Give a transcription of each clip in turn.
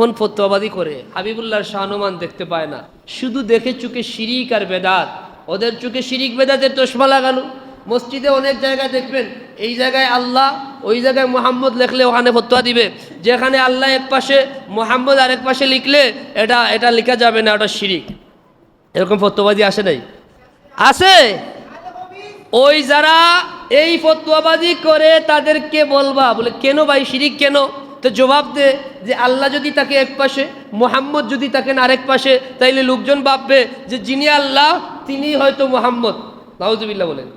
যখন ফতোয়াবাদি করে, হাবিবুল্লাহর শাহনুমান দেখতে পায় না। শুধু দেখে চুকে শিরিক আর বেদাত। ওদের চুকে শিরিক বেদাতের চশমা লাগানো। মসজিদে অনেক জায়গায় দেখবেন, এই জায়গায় আল্লাহ, ওই জায়গায় মোহাম্মদ লিখলে ওখানে ফতোয়া দিবে। যেখানে আল্লাহ এক পাশে, মোহাম্মদ আরেক পাশে লিখলে এটা এটা লেখা যাবে না, ওটা শিরিক। এরকম ফতোয়াবাদি আসে নাই? আছে ওই যারা এই ফতোয়াবাজি করে, তাদেরকে বলবা, বলে, কেন ভাই, শিরিক কেন? তো জবাব দে যে আল্লাহ যদি তাকে এক পাশে, মোহাম্মদ যদি তাকে আরেক পাশে, তাইলে লোকজন ভাববে যে যিনি আল্লাহ, তিনি হয়তো মোহাম্মদ। নাউজুবিল্লাহ বলেন।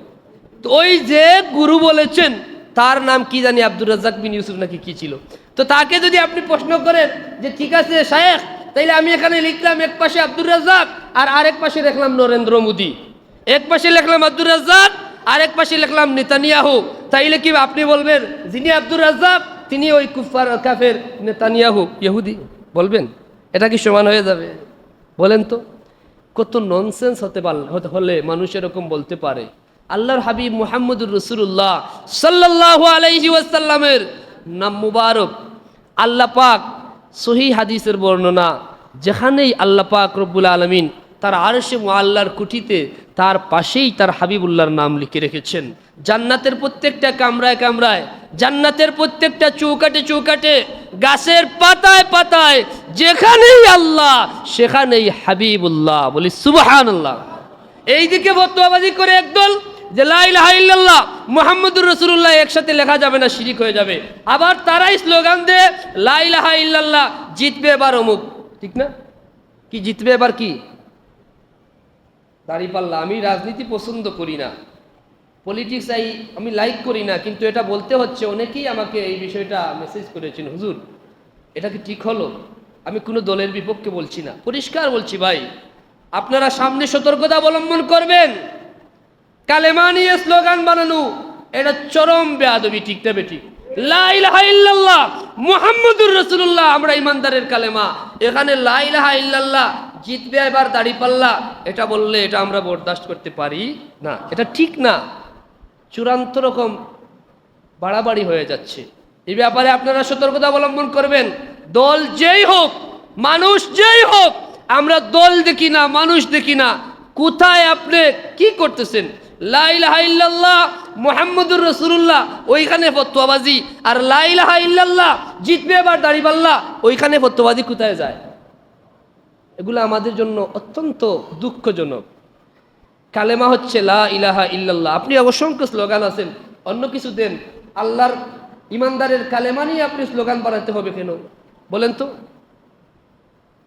তো ওই যে গুরু বলেছেন, তার নাম কি জানি আব্দুর রাজ্জাক বিন ইউসুফ নাকি কি ছিল? তো তাকে যদি আপনি প্রশ্ন করেন যে ঠিক আছে শায়েখ, তাইলে আমি এখানে লিখলাম এক পাশে আব্দুর রাজ্জাক, আর আরেক পাশে লিখলাম নরেন্দ্র মোদী। এক পাশে লিখলাম আব্দুর রাজ্জাক, আরেক পাশে লিখলাম নেতানিয়াহু। তাইলে কি আপনি বলবেন, যিনি আব্দুর রাজ্জাক তিনি ওই কুফার কাফের, নেতানিয়াহু, ইহুদি, বলবেন, এটা কি সমান হয়ে যাবে? বলেন তো। কত ননসেন্স হতে পার, হতে হলে মানুষ এরকম বলতে পারে। আল্লাহর হাবিব মুহাম্মদুর রসুল্লাহ সাল্লাহ আলাইহি ওয়াসাল্লামের নাম মুবারক। আল্লাহ পাক সহি হাদিসের বর্ণনা, যেখানেই আল্লাহ পাক রব্বুল আলমিন তার আর আরশে আল্লাহর কুঠিতে তার পাশেই তার হাবিবুল্লাহর নাম লিখে রেখেছেন। জান্নাতের প্রত্যেকটা কামরায় কামরায়, জান্নাতের প্রত্যেকটা চৌকাটে চৌকাটে গাছের পাতায় পাতায়, যেখানেই আল্লাহ, সেখানেই হাবিবুল্লাহ। বলি সুবহান আল্লাহ এইদিকে বর্তমাবাজি করে একদল যে লাইলাহা ইল্লাল্লাহ, মুহাম্মদুর রসুল্লাহ একসাথে লেখা যাবে না, শিরিক হয়ে যাবে। আবার তারাই স্লোগান দেয় লাইলাহা ইল্লাল্লাহ, জিতবে এবার অমুক। ঠিক না? কি, জিতবে এবার কি? দাঁড়িপাল্লা আমি রাজনীতি পছন্দ করি না। পলিটিক্স আই আমি লাইক করি না, কিন্তু এটা বলতে হচ্ছে, অনেকেই আমাকে এই বিষয়টা মেসেজ করেছেন, হুজুর, এটা কি ঠিক হলো? আমি কোনো দলের বিপক্ষে বলছি না। পরিষ্কার বলছি ভাই, আপনারা সামনে সতর্কতা অবলম্বন করবেন। কালেমা নিয়ে স্লোগান বানানো, এটা চরম বেয়াদবি, ঠিক ইল্লাল্লাহ, মুহাম্মদুর রাসূলুল্লাহ, আমরা ইমানদারের কালেমা। এখানে লাইলাহা ইল্লাল্লাহ জিতবে এবার দাড়ি পাল্লা, এটা বললে এটা আমরা বরদাস্ত করতে পারি না। এটা ঠিক না। চূড়ান্ত রকম বাড়াবাড়ি হয়ে যাচ্ছে। এই ব্যাপারে আপনারা সতর্কতা অবলম্বন করবেন। দল যেই হোক, মানুষ যেই হোক, আমরা দল দেখি না, মানুষ দেখি না। কোথায় আপনি, কি করতেছেন? মোহাম্মদুর রসুল্লাহ ওইখানে ফতোয়াবাজি। আর লাইলাহা ইল্লাল্লাহ, জিতবে এবার দাড়িপাল্লা ওইখানে ফতোয়াবাজি কোথায় যায়? এগুলো আমাদের জন্য অত্যন্ত দুঃখজনক। কালেমা হচ্ছে লা ইলাহা ইল্লাল্লাহ। আপনি অসংখ্য স্লোগান আছেন, অন্য কিছু দেন। আল্লাহর ইমানদারের কালেমা নিয়ে আপনি স্লোগান বানাতে হবে কেন? বলেন তো।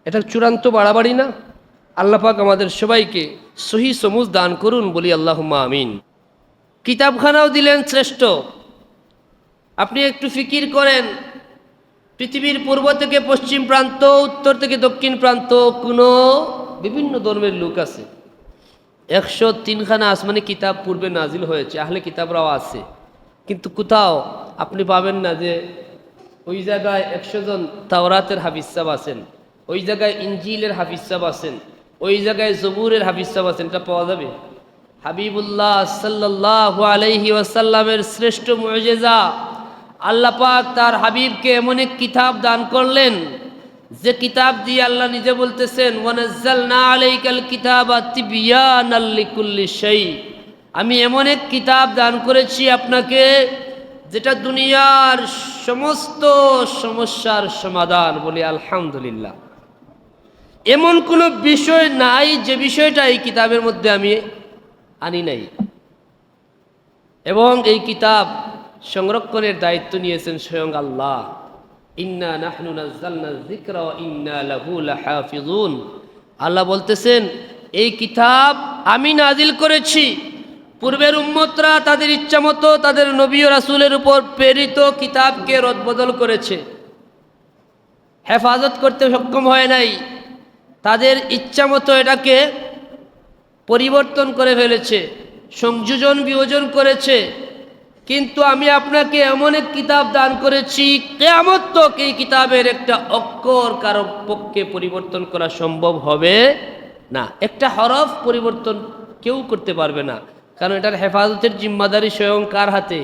এটা চূড়ান্ত বাড়াবাড়ি না? আল্লাহ পাক আমাদের সবাইকে সহি সমুজ দান করুন, বলি আল্লাহ আমিন। কিতাবখানাও দিলেন শ্রেষ্ঠ। আপনি একটু ফিকির করেন পৃথিবীর পূর্ব থেকে পশ্চিম প্রান্ত, উত্তর থেকে দক্ষিণ প্রান্ত, কোনো বিভিন্ন ধর্মের লোক আছে। একশো তিনখানা আসমানি কিতাব পূর্বে নাজিল হয়েছে, আহলে কিতাবরাও আছে। কিন্তু কোথাও আপনি পাবেন না যে ওই জায়গায় একশো জন তাওরাতের হাফিজ সাহেব আছেন, ওই জায়গায় ইঞ্জিলের হাফিজ সাহেব আছেন, ওই জায়গায় জবুরের হাফিজ সাহেব আছেন, এটা পাওয়া যাবে? হাবিবুল্লাহ সাল্লাহ আলাইহি ওয়াসাল্লামের শ্রেষ্ঠ মজেজা আল্লাহ পাক তার হাবিবকে এমন এক কিতাব দান করলেন। যে কিতাব দিয়ে আল্লাহ নিজে বলতেছেন আমি এমন এক কিতাব দান করেছি আপনাকে, যেটা দুনিয়ার সমস্ত সমস্যার সমাধান বলি আলহামদুলিল্লাহ। এমন কোনো বিষয় নাই যে বিষয়টা এই কিতাবের মধ্যে আমি আনি নাই। এবং এই কিতাব সংরক্ষণের দায়িত্ব নিয়েছেন স্বয়ং আল্লাহ। ইন্না নাহনু নাজ্জালনা যিকরা ইন্না লাহু লাহাফিজুন আল্লাহ বলতেছেন, এই কিতাব আমি নাজিল করেছি। পূর্বের উম্মতরা তাদের ইচ্ছা মতো তাদের নবী রাসূলের উপর প্রেরিত কিতাবকে রদবদল করেছে। হেফাজত করতে সক্ষম হয় নাই। তাদের ইচ্ছা মতো এটাকে পরিবর্তন করে ফেলেছে, সংযোজন বিয়োজন করেছে। কিন্তু আমি আপনাকে এমন এক কিতাব দান করেছি, কেয়ামত তক এই কিতাবের একটা অক্ষর কারও পক্ষে পরিবর্তন করা সম্ভব হবে না। একটা হরফ পরিবর্তন কেউ করতে পারবে না, কারণ এটার হেফাজতের জিম্মাদারি স্বয়ং কার হাতে?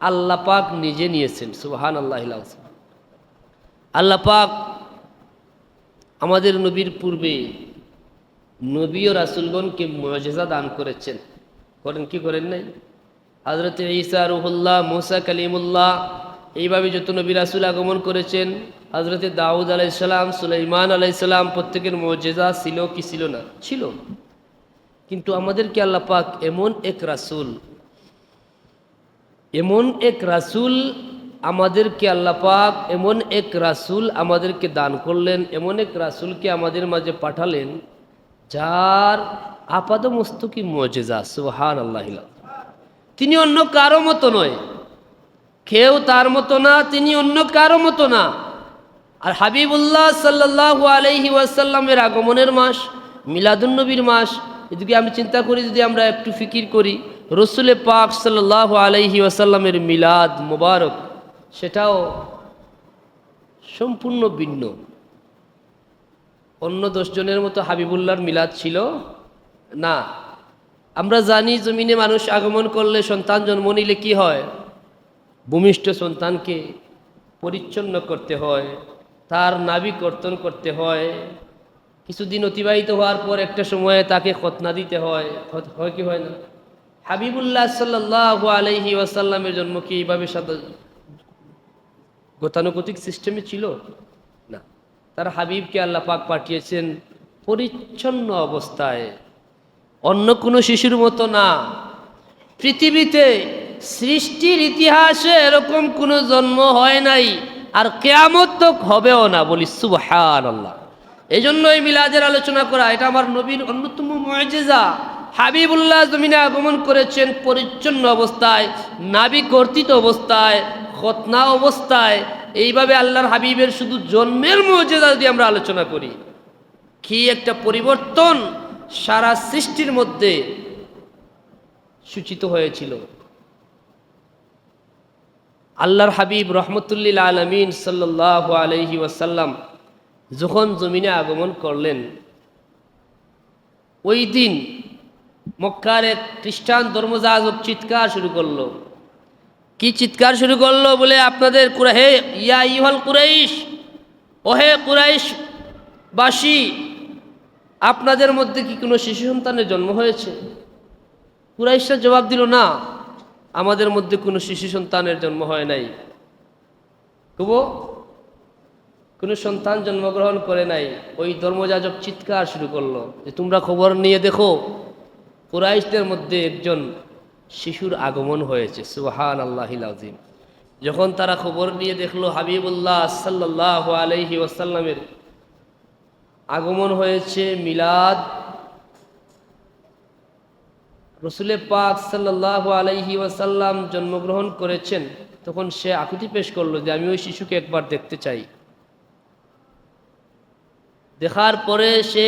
আল্লাহ পাক নিজে নিয়েছেন সুবাহান আল্লাহ আল্লাহ পাক আমাদের নবীর পূর্বে নবী ও রাসুলগণকে মজেজা দান করেছেন। করেন কি করেন নাই? হজরত ঈসা, রুহুল্লাহ, মুসা, কালিমুল্লাহ, এইভাবে যত নবী রাসুল আগমন করেছেন হজরত দাউদ আলাইসালাম সুলাইমান আলাইসালাম প্রত্যেকের মজেজা ছিল কি ছিল না? ছিল। কিন্তু আমাদেরকে আল্লাহ পাক এমন এক রাসুল, এমন এক রাসুল আমাদেরকে আল্লাহ পাক এমন এক রাসুল আমাদেরকে দান করলেন, এমন এক রাসুলকে আমাদের মাঝে পাঠালেন, যার আপাদ মস্তকি মজেজা সুহান আল্লাহ তিনি অন্য কারও মতো নয়। কেউ তার মতো না, তিনি অন্য কারও মতো না। আর হাবিবুল্লাহ সাল্লাহ আলহি ওয়াসাল্লামের আগমনের মাস, মিলাদুন্নবীর মাস, এদিকে আমি চিন্তা করি যদি আমরা একটু ফিকির করি, রসুলে পাক সাল্লাহ আলহি ওয়াসাল্লামের মিলাদ মোবারক, সেটাও সম্পূর্ণ ভিন্ন। অন্য দশজনের মতো হাবিবুল্লাহর মিলাদ ছিল না। আমরা জানি জমিনে মানুষ আগমন করলে সন্তান জন্ম নিলে কি হয়? ভূমিষ্ঠ সন্তানকে পরিচ্ছন্ন করতে হয়, তার নাভি কর্তন করতে হয়। কিছুদিন অতিবাহিত হওয়ার পর একটা সময়ে তাকে খতনা দিতে হয়। হয় কি হয় না? হাবিবুল্লাহ সাল্লাহ আলহি ওয়াসাল্লামের জন্ম কি এইভাবে গতানুগতিক সিস্টেমে ছিল? না। তার হাবিবকে আল্লাহ পাক পাঠিয়েছেন পরিচ্ছন্ন অবস্থায়। অন্য কোনো শিশুর মতো না। পৃথিবীতে সৃষ্টির ইতিহাসে এরকম কোনো জন্ম হয় নাই, আর কেয়ামত তো হবেও না বলি সুবহান আল্লাহ এই জন্য এই মিলাদের আলোচনা করা, এটা আমার নবীর অন্যতম মজেজা। হাবিবুল্লাহ জমিনে আগমন করেছেন পরিচ্ছন্ন অবস্থায়, নাবি কর্তৃত অবস্থায়, খতনা অবস্থায়। এইভাবে আল্লাহর হাবিবের শুধু জন্মের মজেজা যদি আমরা আলোচনা করি, কি একটা পরিবর্তন? সারা সৃষ্টির মধ্যে সূচিত হয়েছিল। আল্লাহর হাবিব রহমতুল্লিল আলমিন সাল্লাহ আলহি ওয়াসাল্লাম যখন জমিনে আগমন করলেন, ওই দিন মক্কার এক খ্রিস্টান ধর্মযাজক চিৎকার শুরু করল। কি চিৎকার শুরু করল বলে আপনাদের হে ইয়া ইহল কুরাইশ, ওহে কুরাইশ বাসী আপনাদের মধ্যে কি কোনো শিশু সন্তানের জন্ম হয়েছে? কুরাইশরা জবাব দিল, না, আমাদের মধ্যে কোনো শিশু সন্তানের জন্ম হয় নাই। তবু কোনো সন্তান জন্মগ্রহণ করে নাই। ওই ধর্মযাজক চিৎকার শুরু করল যে, তোমরা খবর নিয়ে দেখো, কুরাইশদের মধ্যে একজন শিশুর আগমন হয়েছে। সুহান আল্লাহ আজিম যখন তারা খবর নিয়ে দেখল হাবিবুল্লাহ সাল্লাহ আলহি ওয়াসাল্লামের আগমন হয়েছে মিলাদ। রসুলে পাক সাল্লাহ আলাইহি ওয়াসাল্লাম জন্মগ্রহণ করেছেন, তখন সে আকুতি পেশ করল যে আমি ওই শিশুকে একবার দেখতে চাই। দেখার পরে সে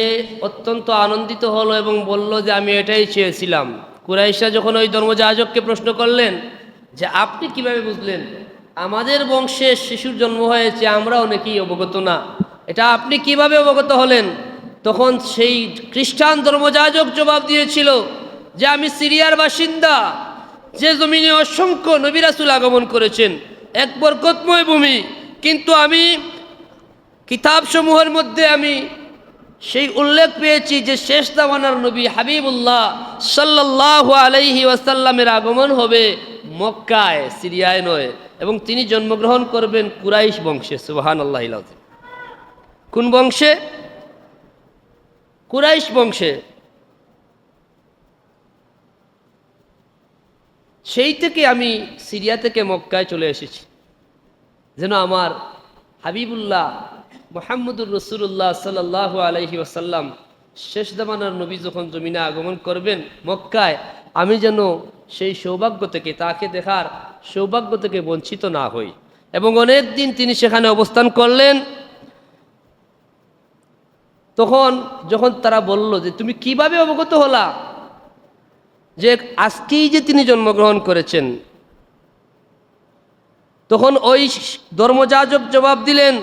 অত্যন্ত আনন্দিত হলো এবং বলল যে আমি এটাই চেয়েছিলাম। কুরাইশা যখন ওই ধর্মযাজককে প্রশ্ন করলেন যে আপনি কীভাবে বুঝলেন, আমাদের বংশে শিশুর জন্ম হয়েছে আমরা অনেকেই অবগত না। এটা আপনি কীভাবে অবগত হলেন? তখন সেই খ্রিস্টান ধর্মযাজক জবাব দিয়েছিল যে, আমি সিরিয়ার বাসিন্দা। যে জমিনে অসংখ্য নবিরাসুল আগমন করেছেন, এক বরকতময় ভূমি। কিন্তু আমি কিতাবসমূহের মধ্যে আমি সেই উল্লেখ পেয়েছি যে, শেষ দামানার নবী হাবিবুল্লাহ সাল্লাহ আলাইহি ওয়াসাল্লামের আগমন হবে মক্কায়, সিরিয়ায় নয়। এবং তিনি জন্মগ্রহণ করবেন কুরাইশ বংশে সুবাহান আল্লাহ কোন বংশে? কুরাইশ বংশে। সেই থেকে আমি সিরিয়া থেকে মক্কায় চলে এসেছি। যেন আমার হাবিবুল্লাহ মোহাম্মদুর রসুল্লাহ সাল্লাহ আলহি ওসাল্লাম শেষ দামানার নবী যখন জমিনে আগমন করবেন মক্কায়, আমি যেন সেই সৌভাগ্য থেকে, তাকে দেখার সৌভাগ্য থেকে বঞ্চিত না হই। এবং অনেক দিন তিনি সেখানে অবস্থান করলেন। তখন যখন তারা বলল যে, তুমি কীভাবে অবগত হলা যে আজকেই যে তিনি জন্মগ্রহণ করেছেন? তখন ওই ধর্মযাজক জবাব দিলেন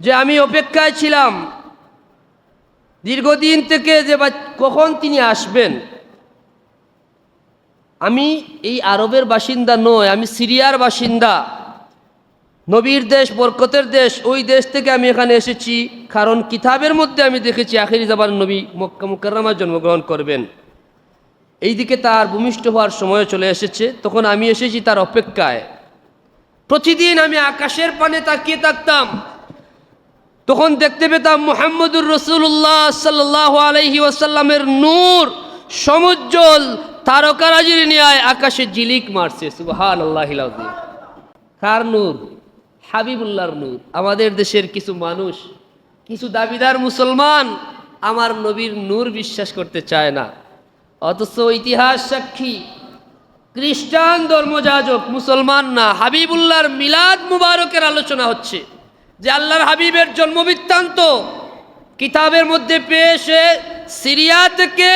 যে, আমি অপেক্ষায় ছিলাম। দীর্ঘদিন থেকে যে কখন তিনি আসবেন? আমি এই আরবের বাসিন্দা নয়, আমি সিরিয়ার বাসিন্দা। নবীর দেশ, বরকতের দেশ, ওই দেশ থেকে আমি এখানে এসেছি। কারণ কিতাবের মধ্যে আমি দেখেছি, আখিরি জাবার নবী মক্কা মুকাররমায় জন্মগ্রহণ করবেন। এইদিকে তার ভূমিষ্ঠ হওয়ার সময় চলে এসেছে। তখন আমি এসেছি তার অপেক্ষায়। প্রতিদিন আমি আকাশের পানে তাকিয়ে থাকতাম। তখন দেখতে পেতাম মোহাম্মদুর রসুল্লাহ সাল্লাহ আলহি ওয়াসাল্লামের নূর, সমুজ্জ্বল তারকারাজির ন্যায় আকাশে জিলিক মারছে। সুবহান আল্লাহ কার নূর? হাবিবুল্লাহর নূর। আমাদের দেশের কিছু মানুষ, কিছু দাবিদার মুসলমান আমার নবীর নূর বিশ্বাস করতে চায় না। অথচ ইতিহাস সাক্ষী, খ্রিস্টান ধর্মযাজক মুসলমান না, হাবিবুল্লাহর মিলাদ মুবারকের আলোচনা হচ্ছে। যে আল্লাহর হাবিবের জন্মবৃত্তান্ত কিতাবের মধ্যে পেয়ে সে সিরিয়া থেকে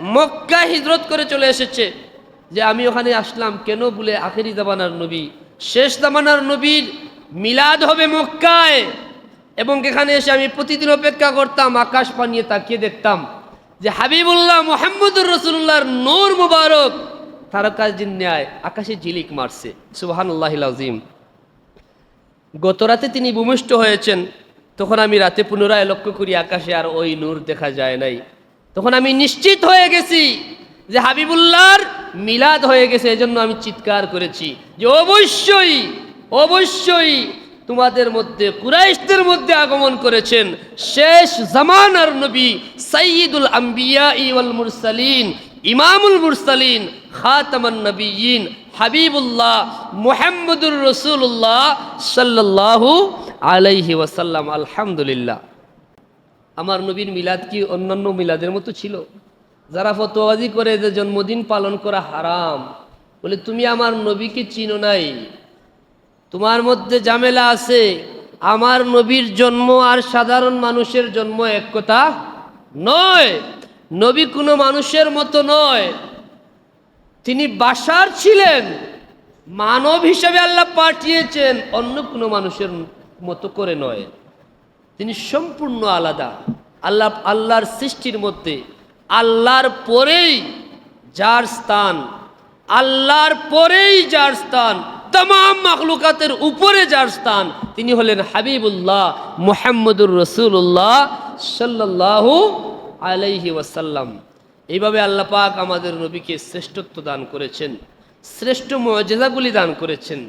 মক্কা হিজরত করে চলে এসেছে। যে আমি ওখানে আসলাম কেন বলে আখেরি জামানার নবী, শেষ জামানার নবীর মিলাদ হবে মক্কায়। এবং এখানে এসে আমি প্রতিদিন অপেক্ষা করতাম, আকাশ পানিয়ে তাকিয়ে দেখতাম যে হাবিবুল্লাহ মোহাম্মদুর রসুল্লাহর নূর মুবারক তারকার ন্যায় আকাশে ঝিলিক মারছে। সুবাহান্লাহ আজিম গত রাতে তিনি ভূমিষ্ঠ হয়েছেন, তখন আমি রাতে পুনরায় লক্ষ্য করি আকাশে আর ওই নূর দেখা যায় নাই। তখন আমি নিশ্চিত হয়ে গেছি যে হাবিবুল্লাহর মিলাদ হয়ে গেছে, এজন্য আমি চিৎকার করেছি যে অবশ্যই অবশ্যই তোমাদের মধ্যে, কুরাইশদের মধ্যে আগমন করেছেন শেষ জামানার নবী সাইয়দুল আম্বিয়া ইওয়াল মুরসালিন, ইমামুল মুরসালিন, খাতামান নবীন হাবিবুল্লাহ মুহাম্মদুর রসুল্লাহ সাল্লাল্লাহু আলাইহি ওয়াসাল্লাম। আলহামদুলিল্লাহ। আমার নবীর মিলাদ কি অন্যান্য মিলাদের মতো ছিল? যারা ফতোয়াজি করে যে জন্মদিন পালন করা হারাম, বলে তুমি আমার নবীকে চিনো নাই। তোমার মধ্যে ঝামেলা আছে। আমার নবীর জন্ম আর সাধারণ মানুষের জন্ম এক কথা নয়। নবী কোনো মানুষের মতো নয়। তিনি বাসার ছিলেন। মানব হিসেবে আল্লাহ পাঠিয়েছেন, অন্য কোনো মানুষের মতো করে নয়। তিনি সম্পূর্ণ আলাদা। আল্লাহ, আল্লাহর সৃষ্টির মধ্যে, আল্লাহর পরেই যার স্থান, আল্লাহর পরেই যার স্থান তাম মাখলুকাতের উপরে যার স্থান, তিনি হলেন হাবিবুল্লাহ মুহাম্মদুর রসুল্লাহ সাল্লাল্লাহু আলাইহি ওয়াসাল্লাম। এইভাবে আল্লাহ পাক আমাদের নবীকে শ্রেষ্ঠত্ব দান করেছেন, শ্রেষ্ঠ মর্যাদাগুলি দান করেছেন।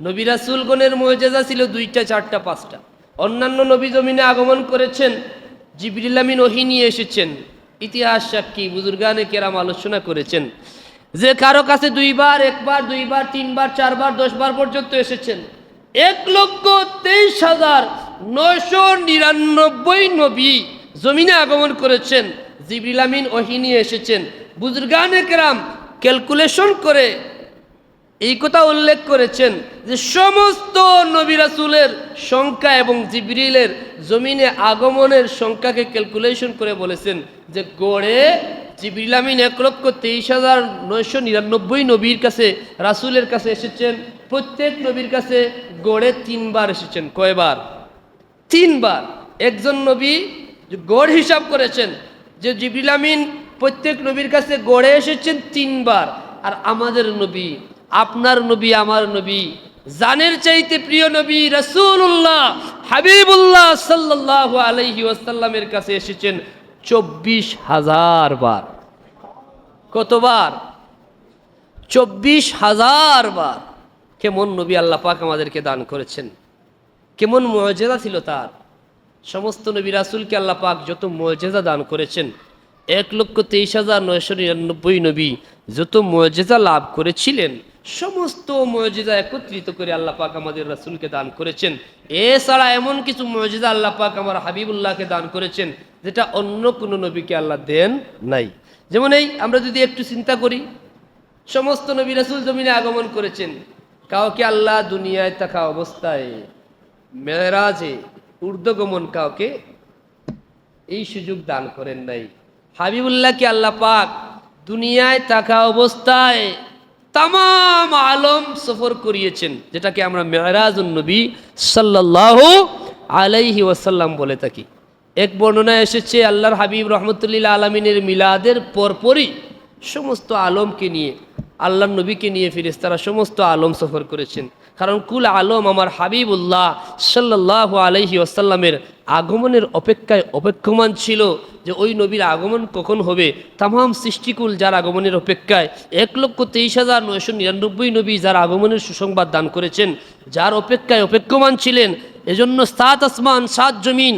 নবী রাসুলগণের মর্যাদা ছিল দুইটা, চারটা, পাঁচটা। অন্যান্য নবী জমিনে আগমন করেছেন জিবরিল্লামিন ওহি এসেছেন। ইতিহাস সাক্ষী, বুজুর্গানে কেরাম আলোচনা করেছেন। যে কারও কাছে দুইবার, একবার, দুইবার, তিনবার, চারবার, দশবার পর্যন্ত এসেছেন। এক লক্ষ তেইশ হাজার নয়শো নিরানব্বই নবী জমিনে আগমন করেছেন। জিবিলামিন ওহিনী ওহি এসেছেন। বুজুর্গানে কেরাম ক্যালকুলেশন করে এই কথা উল্লেখ করেছেন যে সমস্ত নবী রাসূলের সংখ্যা এবং জিবরিলের জমিনে আগমনের সংখ্যাকে ক্যালকুলেশন করে বলেছেন যে গড়ে জিবরিল আমিন এক লক্ষ তেইশ হাজার নয়শো নিরানব্বই নবীর কাছে, রাসুলের কাছে এসেছেন। প্রত্যেক নবীর কাছে গড়ে তিনবার এসেছেন। কয়বার? তিনবার। একজন নবী গড় হিসাব করেছেন যে জিবরিল আমিন প্রত্যেক নবীর কাছে গড়ে এসেছেন তিনবার, আর আমাদের নবী আপনার নবী, আমার নবী, জানের চাইতে প্রিয় নবী রসুল্লাহ হাবিবুল্লাহ সাল্লাহ আলহি ওয়াসাল্লামের কাছে এসেছেন চব্বিশ হাজার বার। কতবার? চব্বিশ হাজার বার। কেমন নবী আল্লাহ পাক আমাদেরকে দান করেছেন। কেমন মর্যাদা ছিল তার। সমস্ত নবী রাসুলকে আল্লাহ পাক যত মর্যাদা দান করেছেন, এক লক্ষ তেইশ হাজার নয়শো নিরানব্বই নবী যত মর্যাদা লাভ করেছিলেন সমস্ত মর্যাদা একত্রিত করে আল্লাহ পাক আমাদের রাসুলকে দান করেছেন। এছাড়া এমন কিছু মর্যাদা আল্লাহ পাক আমার হাবিবুল্লাহকে দান করেছেন, যেটা অন্য কোনো নবীকে আল্লাহ দেন নাই। যেমন এই, আমরা যদি একটু চিন্তা করি, সমস্ত নবী রাসুল জমিনে আগমন করেছেন, কাউকে আল্লাহ দুনিয়ায় থাকা অবস্থায়, মেয়েরাজে ঊর্ধ্বগমন কাউকে এই সুযোগ দান করেন নাই। হাবিবুল্লাহকে আল্লাহ পাক দুনিয়ায় থাকা অবস্থায় তাম আলম সফর করিয়েছেন, যেটাকে আমরা মেয়রাজ নবী সাল্লাহ আলাইহি ওয়াসাল্লাম বলে থাকি। এক বর্ণনায় এসেছে, আল্লাহর হাবিব রহমতুল্লিল্লা আলমিনের মিলাদের পরপরই সমস্ত আলমকে নিয়ে আল্লাহ নবীকে নিয়ে ফিরেস তারা সমস্ত আলম সফর করেছেন। কারণ কুল আলম আমার হাবিবুল্লাহ সাল্লাহ আলহি আসাল্লামের আগমনের অপেক্ষায় অপেক্ষমান ছিল যে ওই নবীর আগমন কখন হবে। তামাম সৃষ্টিকুল যার আগমনের অপেক্ষায় এক লক্ষ তেইশ হাজার নয়শো নিরানব্বই নবী যার আগমনের সুসংবাদ দান করেছেন, যার অপেক্ষায় অপেক্ষমান ছিলেন। এজন্য সাত আসমান, সাত জমিন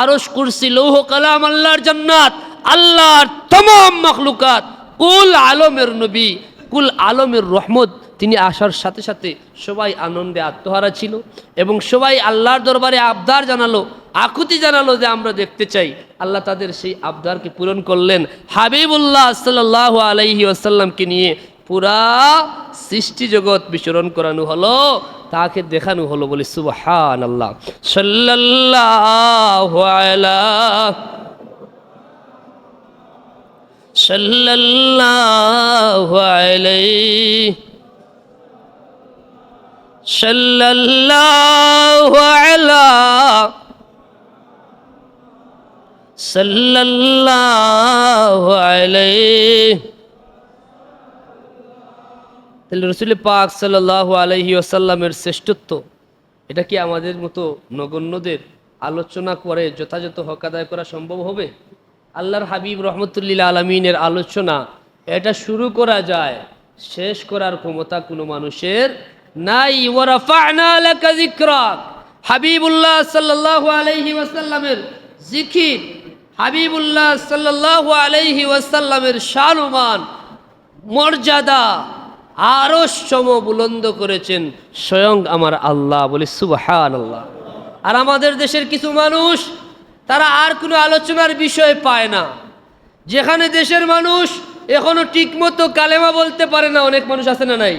আরস কুরসি, লৌহ, কালাম, আল্লাহর জান্নাত, আল্লাহর তমাম মখলুকাত কুল আলমের নবী কুল আলমের রহমত, তিনি আসার সাথে সাথে সবাই আনন্দে আত্মহারা ছিল এবং সবাই আল্লাহর দরবারে আবদার জানালো, আকুতি জানালো যে আমরা দেখতে চাই। আল্লাহ তাদের সেই আবদারকে পূরণ করলেন। হাবিবুল্লাহ সাল্লাহ আলাইহি আসাল্লামকে নিয়ে পুরা সৃষ্টি জগৎ বিচরণ করানো হলো, তাকে দেখানো হলো বলে সুবহান আল্লাহ তাহলে রসুল পাক সাল্লাহ আলহি আসাল্লামের শ্রেষ্ঠত্ব, এটা কি আমাদের মতো নগণ্যদের আলোচনা করে যথাযথ হক আদায় করা সম্ভব হবে? আল্লাহর হাবিব রহমতুল্লিল আলমিনের আলোচনা, এটা শুরু করা যায়, শেষ করার ক্ষমতা কোনো মানুষের নাই। হাবিবুল্লাহ সাল্লাল্লাহু আলাইহি ওয়াসাল্লামের জিকির, হাবিবুল্লাহ সাল্লাল্লাহু আলাইহি ওয়াসাল্লামের শানুমান মর্যাদা আরও সম বুলন্দ করেছেন স্বয়ং আমার আল্লাহ বলে সুবহান আল্লাহ আর আমাদের দেশের কিছু মানুষ তারা আর কোনো আলোচনার বিষয় পায় না। যেখানে দেশের মানুষ এখনও ঠিকমতো কালেমা বলতে পারে না, অনেক মানুষ আছে না নাই?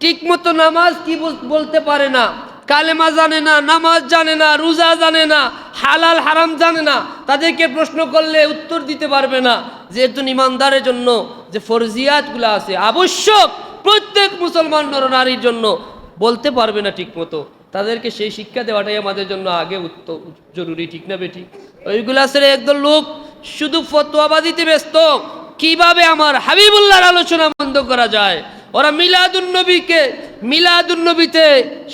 ঠিকমতো নামাজ কি বলতে পারে না? কালেমা জানে না, নামাজ জানে না, রোজা জানে না, হালাল, হারাম জানে না। তাদেরকে প্রশ্ন করলে উত্তর দিতে পারবে না। যে যেহেতু ইমানদারের জন্য যে ফরজিয়াতগুলো আছে, আবশ্যক প্রত্যেক মুসলমান নর, নারীর জন্য বলতে পারবে না ঠিকমতো। তাদেরকে সেই শিক্ষা দেওয়াটাই আমাদের জন্য আগে জরুরি, ঠিক না বেটি ওইগুলা ছেড়ে একদল লোক শুধু ফতোয়াবাদিতে ব্যস্ত। কীভাবে আমার হাবিবুল্লাহর আলোচনা বন্ধ করা যায়? ওরা মিলাদুন্নবীকে মিলাদুন্নবীতে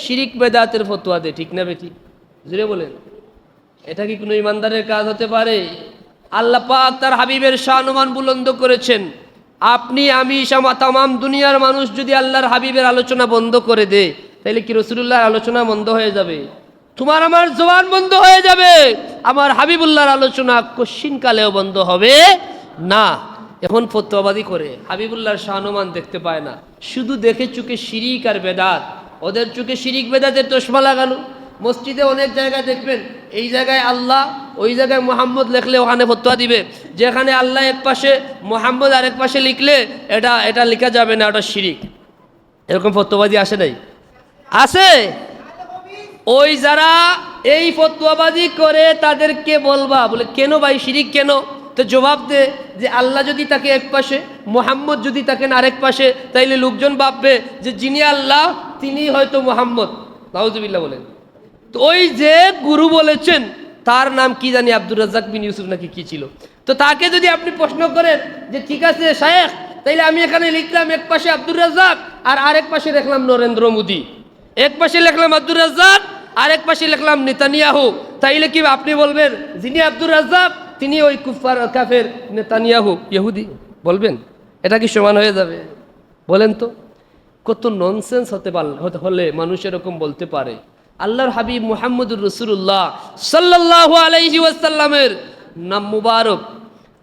শিরিক বেদাতের ফতোয়া দেয়, ঠিক না বেটি জুড়ে বলেন। এটা কি কোনো ইমানদারের কাজ হতে পারে? আল্লাহ পাক তার হাবিবের শাহনুমান বুলন্দ করেছেন। আপনি, আমি সামা তামাম দুনিয়ার মানুষ যদি আল্লাহর হাবিবের আলোচনা বন্ধ করে দে তাহলে কি রসুল্লাহর আলোচনা বন্ধ হয়ে যাবে? তোমার আমার জবান বন্ধ হয়ে যাবে। আমার হাবিবুল্লাহর আলোচনা কশিন কালেও বন্ধ হবে না। এখন ফতোয়াবাদী করে, হাবিবুল্লাহর শাহনুমান দেখতে পায় না। শুধু দেখে চুকে শিরিক আর বেদাত। ওদের চোখে শিরিক বেদাতের চশমা লাগানো। মসজিদে অনেক জায়গায় দেখবেন, এই জায়গায় আল্লাহ, ওই জায়গায় মোহাম্মদ লিখলে ওখানে ফতোয়া দিবে। যেখানে আল্লাহ এক পাশে, মোহাম্মদ আরেক পাশে লিখলে এটা এটা লেখা যাবে না, ওটা শিরিক। এরকম ফতোয়াবাদী আসে নাই? আছে? ওই যারা এই ফতোয়াবাজি করে, তাদেরকে বলবা, বলে, কেন ভাই, শিরিক কেন? তো জবাব দে যে আল্লাহ যদি তাকে এক পাশে, মোহাম্মদ যদি তাকে আরেক পাশে, তাইলে লোকজন ভাববে যে যিনি আল্লাহ, তিনি হয়তো মোহাম্মদ। নাউজুবিল্লাহ বলেন। তো ওই যে গুরু বলেছেন, তার নাম কি জানি আব্দুর রাজ্জাক বিন ইউসুফ নাকি কি ছিল? তো তাকে যদি আপনি প্রশ্ন করেন যে, ঠিক আছে শায়েখ, তাইলে আমি এখানে লিখলাম এক পাশে আব্দুর রাজ্জাক আর আরেক পাশে লিখলাম নরেন্দ্র মোদী। এক পাশে লিখলাম আব্দুর রাজ্জাক, আর এক পাশে লিখলাম নেতানিয়াহু। তাইলে কি আপনি বলবেন, যিনি আব্দুর রাজ্জাক, তিনি ওই কুফার কাফের নেতানিয়াহু। ইহুদি, বলবেন? এটা কি সমান হয়ে যাবে? বলেন তো। কত ননসেন্স হতে পার, হতে হলে মানুষ এরকম বলতে পারে। আল্লাহর হাবিব মুহাম্মদুর রসুল্লাহ সাল্লাহ আলাইহি ওয়াসাল্লামের নাম মুবারক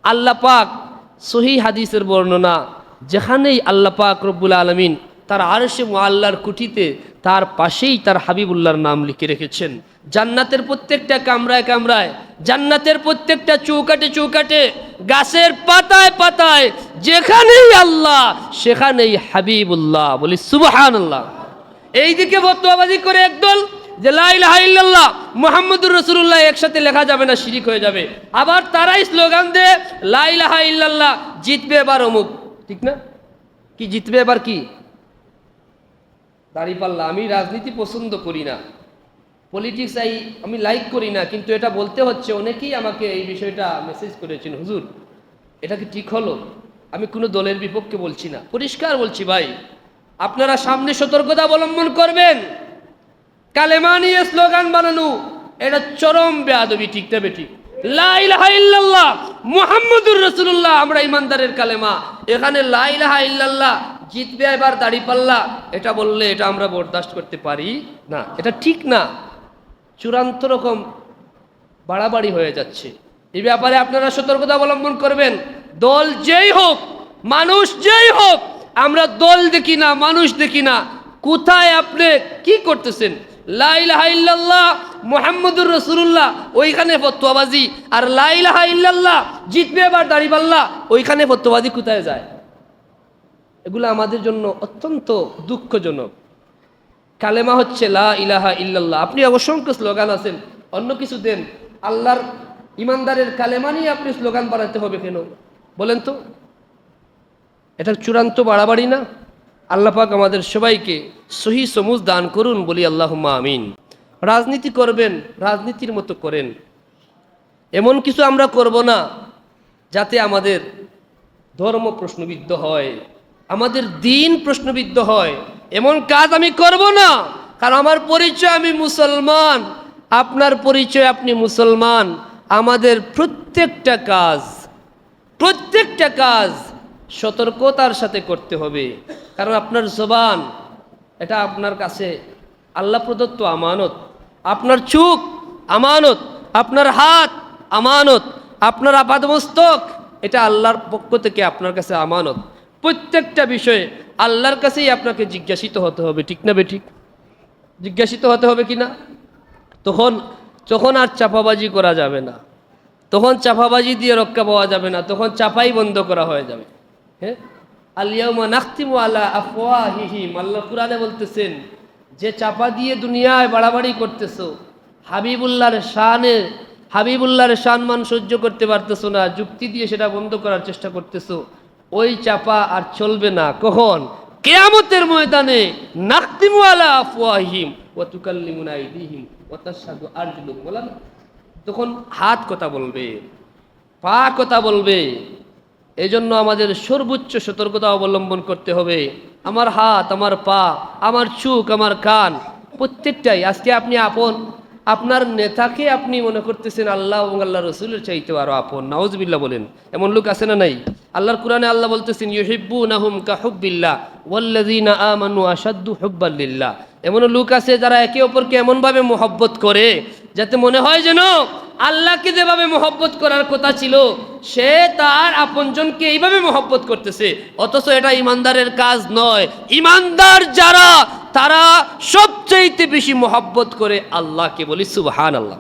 আল্লাহ পাক সহি হাদিসের বর্ণনা, যেখানেই আল্লাহ পাক রব্বুল আলমিন তার আরশে আল্লাহর কুঠিতে তার পাশেই তার হাবিবুল্লাহর নাম লিখে রেখেছেন। জান্নাতের প্রত্যেকটা কামরায় কামরায়, জান্নাতের প্রত্যেকটা চৌকাটে চৌকাটে, গাছের পাতায় পাতায়, যেখানেই আল্লাহ, সেখানেই হাবিবুল্লাহ। বলি সুবহান আল্লাহ এইদিকে বর্তমাবাজি করে একদল যে লাইলাহা ইল্লাল্লাহ, মুহাম্মদুর রসুল্লাহ একসাথে লেখা যাবে না, শিরিক হয়ে যাবে। আবার তারাই স্লোগান দে লাইলাহা ইল্লাল্লাহ, জিতবে এবার অমুক। ঠিক না? কি জিতবে এবার কি? দাঁড়িপাল্লা আমি রাজনীতি পছন্দ করি না। পলিটিক্স আই আমি লাইক করি না, কিন্তু এটা বলতে হচ্ছে, অনেকেই আমাকে এই বিষয়টা মেসেজ করেছেন, হুজুর, এটা কি ঠিক হলো? আমি কোনো দলের বিপক্ষে বলছি না। পরিষ্কার বলছি, ভাই, আপনারা সামনে সতর্কতা অবলম্বন করবেন। কালেমা নিয়ে স্লোগান বানানো, এটা চরম বেয়াদবি, ঠিক লাইলাহা ইল্লাল্লাহ, মুহাম্মদুর রাসূলুল্লাহ, আমরা ইমানদারের কালেমা। এখানে লাইলাহা ইল্লাল্লাহ জিতবে এবার দাড়ি পাল্লা। এটা বললে এটা আমরা বরদাস্ত করতে পারি না। এটা ঠিক না। চূড়ান্ত রকম বাড়াবাড়ি হয়ে যাচ্ছে। এই ব্যাপারে আপনারা সতর্কতা অবলম্বন করবেন। দল যেই হোক, মানুষ যেই হোক, আমরা দল দেখি না, মানুষ দেখি না। কোথায় আপনি, কি করতেছেন? মুহাম্মদুর রসুল্লাহ ওইখানে ফতোয়াবাজি। আর লাইলাহা ইল্লাল্লাহ, জিতবে এবার দাড়িপাল্লা ওইখানে ফতোয়াবাজি কোথায় যায়? এগুলো আমাদের জন্য অত্যন্ত দুঃখজনক। কালেমা হচ্ছে লা ইলাহা ইল্লাল্লাহ। আপনি অসংখ্য স্লোগান আছেন, অন্য কিছু দেন। আল্লাহর ইমানদারের কালেমা নিয়ে আপনি স্লোগান বাড়াতে হবে কেন? বলেন তো। এটা চূড়ান্ত বাড়াবাড়ি না? আল্লাহ পাক আমাদের সবাইকে সহি সমুজ দান করুন, বলি আল্লাহ আমিন। রাজনীতি করবেন, রাজনীতির মতো করেন। এমন কিছু আমরা করব না, যাতে আমাদের ধর্ম প্রশ্নবিদ্ধ হয়। আমাদের দিন প্রশ্নবিদ্ধ হয়। এমন কাজ আমি করব না। কারণ আমার পরিচয় আমি মুসলমান। আপনার পরিচয় আপনি মুসলমান। আমাদের প্রত্যেকটা কাজ প্রত্যেকটা কাজ সতর্কতার সাথে করতে হবে। কারণ আপনার জবান, এটা আপনার কাছে আল্লাহ প্রদত্ত আমানত। আপনার চোখ, আমানত। আপনার হাত, আমানত। আপনার আপাদমস্তক, এটা আল্লাহর পক্ষ থেকে আপনার কাছে আমানত। প্রত্যেকটা বিষয়ে আল্লাহর কাছেই আপনাকে জিজ্ঞাসিত হতে হবে, ঠিক না বেঠিক জিজ্ঞাসিত হতে হবে কি না? তখন তখন আর চাপাবাজি করা যাবে না। তখন চাপাবাজি দিয়ে রক্ষা পাওয়া যাবে না, তখন চাপাই বন্ধ করা হয়ে যাবে। হ্যাঁ? আলিয়াউমা নাখতিমু আলা আফওয়াহিহিম, আল্লাহ কুরআনে বলতেছেন, যে চাপা দিয়ে দুনিয়ায় বাড়াবাড়ি করতেছো, হাবিবুল্লাহর শানে, হাবিবুল্লাহর সম্মান সহ্য করতে পারতেছো না, যুক্তি দিয়ে সেটা বন্ধ করার চেষ্টা করতেছো ওই চাপা আর চলবে না। কখন? কেয়ামতের ময়দানে আলা আফওয়াহিম ওয়া তুকাল্লিমুনা আইদিহিম ওয়া তাশহাদু আরজুলুহুম বলা না? তখন হাত কথা বলবে, পা কথা বলবে। এই জন্য আমাদের সর্বোচ্চ সতর্কতা অবলম্বন করতে হবে। আমার হাত, আমার পা, আমার চোখ, আমার কান, প্রত্যেকটাই। আজকে আপনি আপন আপনার নেতাকে আপনি মনে করতেছেন আল্লাহ এবং আল্লাহ রসুলের চাইতে আরও আপন। নাউজবিল্লা বলেন। এমন লোক আছে না নাই? আল্লাহর কোরআনে আল্লাহ বলতেছেন ইউহিব্বু নাহুম কাহুবিল্লা ওয়াল্লাযিনা আমানু আশাদ্দু হুব্বাল্লিল্লাহ এমন লোক আছে যারা একে অপরকে এমনভাবে মহব্বত করে যাতে মনে হয় যেন আল্লাহকে যেভাবে মহব্বত করার কথা ছিল, সে তার আপনজনকে এইভাবে মহব্বত করতেছে। অথচ এটা ইমানদারের কাজ নয়। ইমানদার যারা, তারা সবচেয়ে বেশি মহব্বত করে আল্লাহকে বলি সুবহান আল্লাহ